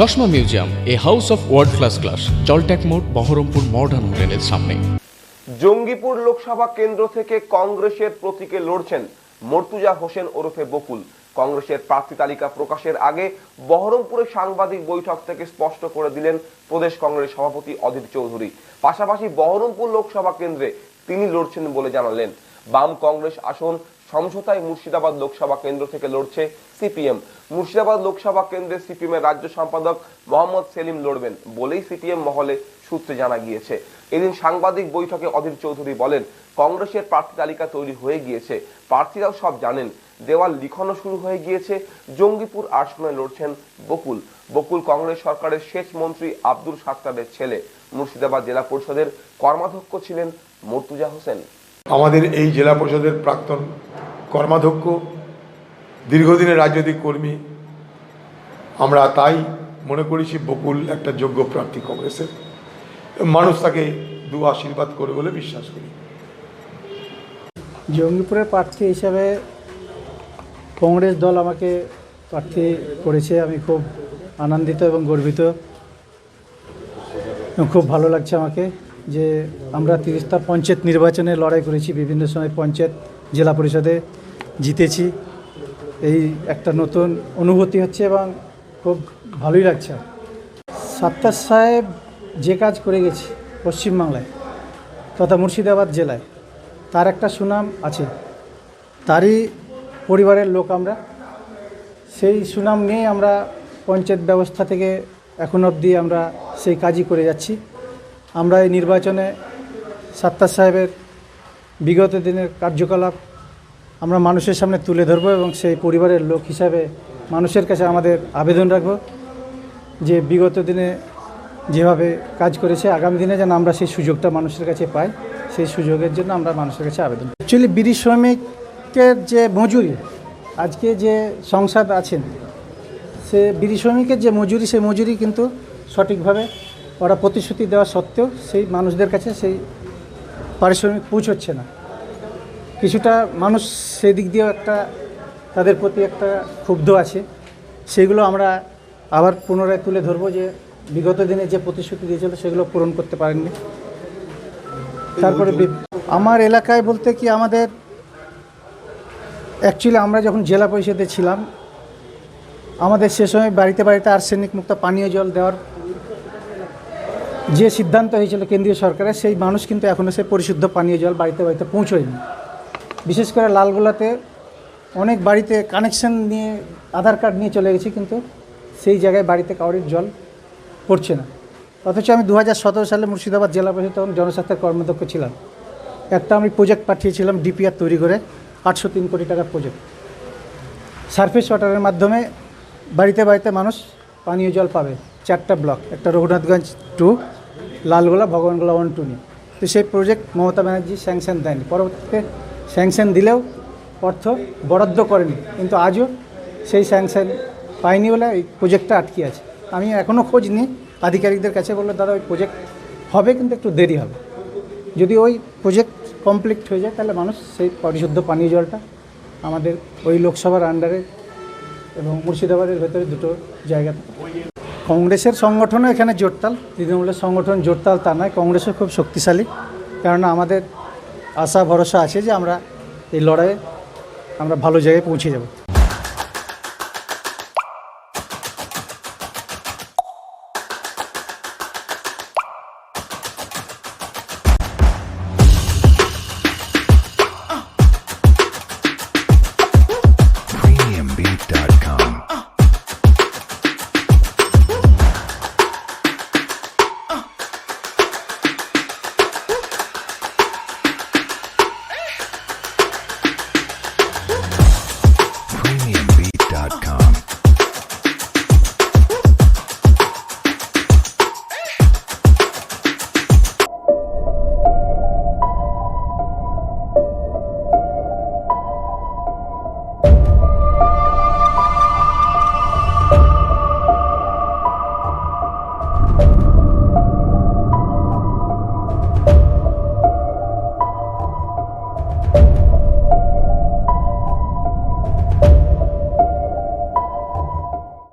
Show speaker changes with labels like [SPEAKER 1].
[SPEAKER 1] চশমা museum, a house of world class class জলট্যাক মোড়, Baharampur modern হোটেলের সামনে।
[SPEAKER 2] জঙ্গিপুর লোকসভা কেন্দ্র থেকে কংগ্রেসের প্রতীকে লড়ছেন মর্তুজা হোসেন ওরফে বকুল। কংগ্রেসের প্রার্থী তালিকা প্রকাশের আগে বহরমপুরে সাংবাদিক বৈঠক থেকে স্পষ্ট করে দিলেন প্রদেশ কংগ্রেস সভাপতি অধীর চৌধুরী। পাশাপাশি বহরমপুর লোকসভা কেন্দ্রে তিনি লড়ছেন বলে জানালেন। বাম কংগ্রেস আসন সমঝোতায় মুর্শিদাবাদ লোকসভা কেন্দ্র থেকে লড়ছে সিপিএম। মুর্শিদাবাদ লোকসভা কেন্দ্রে সিপিএম এর রাজ্য সম্পাদক মোহাম্মদ সেলিম লড়বেন বলেই সিপিএম মহলে সূত্রে জানা গিয়েছে। এদিন সাংবাদিক বৈঠকে অধীর চৌধুরী বলেন, কংগ্রেসের প্রার্থী তালিকা তৈরি হয়ে গিয়েছে। প্রার্থীরাও সব জানেন, দেওয়াল লিখনও শুরু হয়ে গিয়েছে। জঙ্গিপুর আসনে লড়ছেন বকুল। বকুল কংগ্রেস সরকারের শেষ মন্ত্রী আব্দুল সাত্তারের ছেলে। মুর্শিদাবাদ জেলা পরিষদের কর্মাধ্যক্ষ ছিলেন মর্তুজা হোসেন।
[SPEAKER 3] আমাদের এই জেলা পরিষদের প্রাক্তন কর্মাধ্যক্ষ, দীর্ঘদিনের রাজনৈতিক কর্মী, আমরা তাই মনে করেছি বকুল একটা যোগ্য প্রার্থী কংগ্রেসের। মানুষ তাকে দু আশীর্বাদ করে বলে বিশ্বাস করি।
[SPEAKER 4] জঙ্গিপুরের প্রার্থী হিসাবে কংগ্রেস দল আমাকে প্রার্থী করেছে। আমি খুব আনন্দিত এবং গর্বিত। খুব ভালো লাগছে আমাকে। যে আমরা তিরিশটা পঞ্চায়েত নির্বাচনে লড়াই করেছি, বিভিন্ন সময় পঞ্চায়েত, জেলা পরিষদে জিতেছি। এই একটা নতুন অনুভূতি হচ্ছে এবং খুব ভালোই লাগছে। সাত্তার সাহেব যে কাজ করে গেছে পশ্চিমবাংলায়, তথা মুর্শিদাবাদ জেলায়, তার একটা সুনাম আছে। তারই পরিবারের লোক আমরা। সেই সুনাম নিয়েই আমরা পঞ্চায়েত ব্যবস্থা থেকে এখন অবধি আমরা সেই কাজই করে যাচ্ছি। আমরা এই নির্বাচনে সাত্তার সাহেবের বিগত দিনের কার্যকলাপ আমরা মানুষের সামনে তুলে ধরবো এবং সেই পরিবারের লোক হিসাবে মানুষের কাছে আমাদের আবেদন রাখব যে বিগত দিনে যেভাবে কাজ করেছে, আগামী দিনে যেন আমরা সেই সুযোগটা মানুষের কাছে পাই, সেই সুযোগের জন্য আমরা মানুষের কাছে আবেদন অ্যাকচুয়ালি বিড়ি শ্রমিকের যে মজুরি, আজকে যে সংসদ আছেন, সে বিড়ি শ্রমিকের যে মজুরি, সেই মজুরি কিন্তু সঠিকভাবে ওরা প্রতিশ্রুতি দেওয়া সত্ত্বেও সেই মানুষদের কাছে সেই পারিশ্রমিক পৌঁছচ্ছে না। কিছুটা মানুষ সেদিক দিয়েও একটা তাদের প্রতি একটা ক্ষুব্ধ আছে। সেগুলো আমরা আবার পুনরায় তুলে ধরবো যে বিগত দিনে যে প্রতিশ্রুতি দিয়েছিল সেগুলো পূরণ করতে পারেননি। তারপরে আমার এলাকায় বলতে কি আমাদের অ্যাকচুয়ালি আমরা যখন জেলা পরিষদে ছিলাম, আমাদের সে সময় বাড়িতে বাড়িতে আর্সেনিক মুক্ত পানীয় জল দেওয়ার যে সিদ্ধান্ত হয়েছিল কেন্দ্রীয় সরকারের, সেই মানুষ কিন্তু এখনও সে পরিশুদ্ধ পানীয় জল বাড়িতে বাড়িতে পৌঁছয়নি। বিশেষ করে লালগোলাতে অনেক বাড়িতে কানেকশন নিয়ে আধার কার্ড নিয়ে চলে গেছি, কিন্তু সেই জায়গায় বাড়িতে কাউরির জল পড়ছে না। অথচ আমি দু হাজার সতেরো সালে মুর্শিদাবাদ জেলা পরিষদ তখন জনস্বাস্থ্যের কর্মদক্ষ ছিলাম। একটা আমি প্রজেক্ট পাঠিয়েছিলাম ডিপিআর তৈরি করে, আটশো তিন কোটি টাকার প্রজেক্ট সারফেস ওয়াটারের মাধ্যমে বাড়িতে বাড়িতে মানুষ পানীয় জল পাবে। চারটা ব্লক একটা রঘুনাথগঞ্জ টু লালগোলা, ভগবানগোলা নিয়ে তো সেই প্রজেক্ট মমতা ব্যানার্জি স্যাংশন দেয়নি। পরবর্তীতে স্যাংশন দিলেও অর্থ বরাদ্দ করেনি। কিন্তু আজও সেই স্যাংশন পাইনি বলে এই প্রজেক্টটা আটকে আছে। আমি এখনও খোঁজ নিই। আধিকারিকদের কাছে বলল, দাদা, ওই প্রজেক্ট হবে কিন্তু একটু দেরি হবে। যদি ওই প্রজেক্ট কমপ্লিট হয়ে যায়, তাহলে মানুষ সেই পরিশুদ্ধ পানীয় জলটা আমাদের ওই লোকসভার আন্ডারে এবং মুর্শিদাবাদের ভেতরে দুটো জায়গাতে কংগ্রেসের সংগঠনও এখানে জোরতাল, তৃণমূলের সংগঠন জোরতাল তা নয়, কংগ্রেসও খুব শক্তিশালী। কেননা আমাদের আশা, ভরসা আছে যে আমরা এই লড়াইয়ে আমরা ভালো জায়গায় পৌঁছে যাব।